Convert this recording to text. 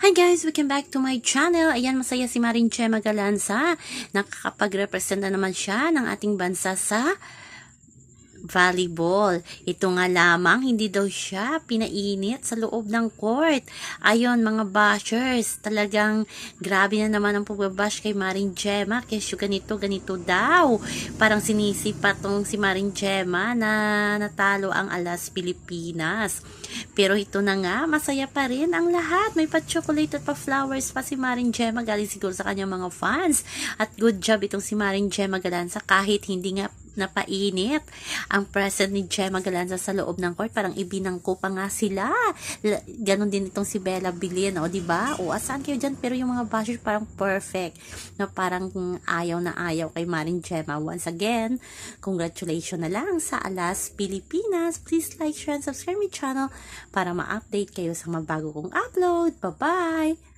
Hi guys! Welcome back to my channel. Ayan, masaya si Marin Che Magalansa. Nakakapag-represent na naman siya ng ating bansa sa volleyball. Ito nga lamang, hindi daw siya pinainit sa loob ng court. Ayon mga bashers, talagang grabe na naman ang pagbabash kay Marin Gemma. Kesyo ganito, ganito daw. Parang sinisipa tong si Marin Gemma na natalo ang Alas Pilipinas. Pero ito na nga, masaya pa rin ang lahat. May pa-chocolate at pa-flowers pa si Marin Gemma galing siguro sa kanyang mga fans. At good job itong si Marin Gemma Galanza kahit hindi nga napainit ang present ni Gemma Galanza sa loob ng court. Parang ibinangko pa nga sila. Ganon din itong si Bella Bilin, o, di ba? O, asan kayo dyan? Pero yung mga bashers parang perfect. Na parang ayaw na ayaw kay Marin Gemma. Once again, congratulations na lang sa Alas Pilipinas. Please like, share, and subscribe my channel para ma-update kayo sa mga bago kong upload. Bye-bye!